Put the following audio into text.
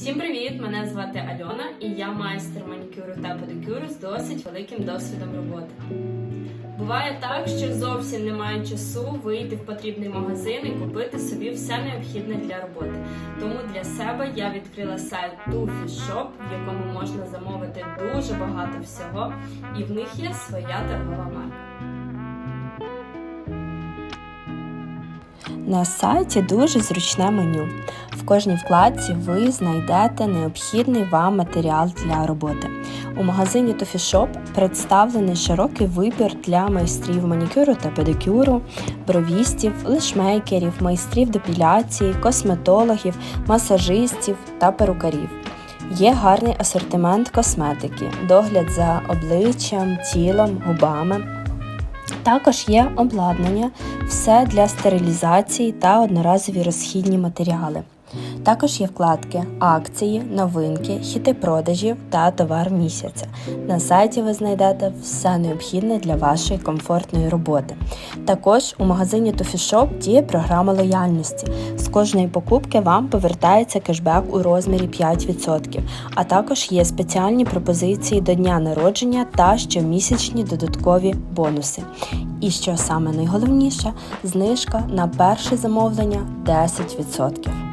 Всім привіт! Мене звати Альона і я майстер манікюру та педикюру з досить великим досвідом роботи. Буває так, що зовсім немає часу вийти в потрібний магазин і купити собі все необхідне для роботи. Тому для себе я відкрила сайт Shop, в якому можна замовити дуже багато всього, і в них є своя торгова марка. На сайті дуже зручне меню. В кожній вкладці ви знайдете необхідний вам матеріал для роботи. У магазині Shop представлений широкий вибір для майстрів манікюру та педикюру, бровістів, лишмейкерів, майстрів депіляції, косметологів, масажистів та перукарів. Є гарний асортимент косметики, догляд за обличчям, тілом, губами. Також є обладнання, все для стерилізації та одноразові розхідні матеріали. Також є вкладки акції, новинки, хіти продажів та товар місяця. На сайті ви знайдете все необхідне для вашої комфортної роботи. Також у магазині Toffee Shop діє програма лояльності. З кожної покупки вам повертається кешбек у розмірі 5%, а також є спеціальні пропозиції до дня народження та щомісячні додаткові бонуси. І що саме найголовніше, знижка на перше замовлення 10%.